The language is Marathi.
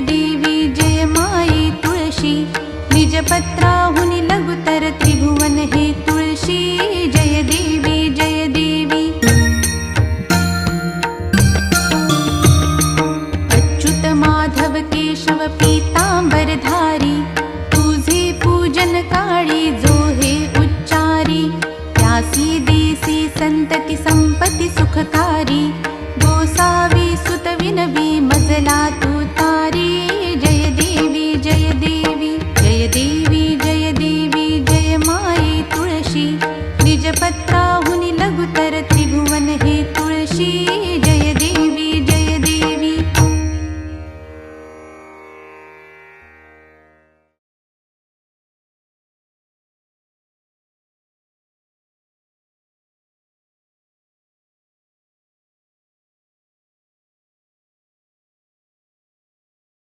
देवी जय माई तुळशी निजपत्राहुन लघुतर त्रिभुवन हे तुळशी. जय देवी जय देवी. अच्युत माधव केशव पीतांबरधारी तुझे पूजन काळी जो हे उच्चारी. यासी देसी संतती संपती सुखकारी गोसावी सुत विनवी मजला तू हरि जय देवी जय देवी जय देवी जय देवी जय माय तुलसी। निजपत्रा लघुतर त्रिभुवन हे तुलसी।